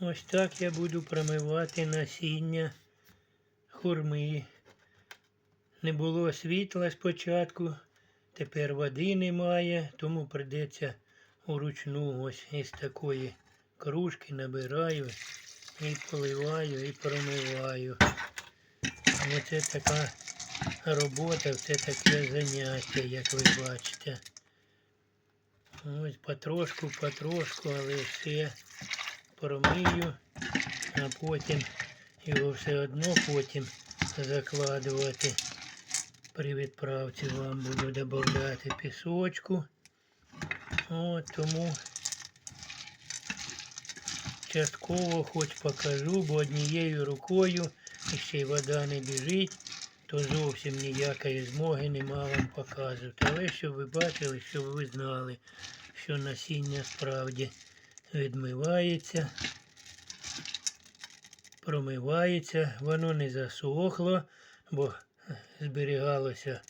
Ось так я буду промивати насіння хурми. Не було світла спочатку, тепер води немає, тому прийдеться уручну ось із такої кружки набираю і поливаю і промиваю. Оце така робота, це таке заняття, як ви бачите. Ось потрошку, потрошку, але все промию, а потім його все одно потім закладувати. При відправці вам буду додати пісочку. От тому частково хоч покажу, бо однією рукою і ще й вода не біжить, то зовсім ніякої змоги нема вам показувати. Але щоб ви бачили, щоб ви знали, що насіння справді відмивається, промивається, воно не засохло, бо зберігалося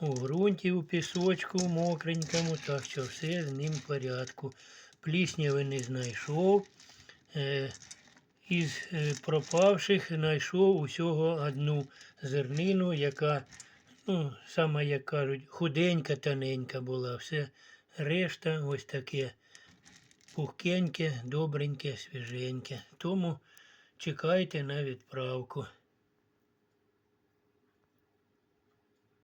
у ґрунті, у пісочку мокренькому, так що все з ним в порядку. Плісняви не знайшов. Е, із е, пропавших знайшов усього одну зернину, яка, ну, саме як кажуть, худенька, тоненька була. Все решта ось таке пухкеньке, добреньке, свіженьке. Тому чекайте на відправку.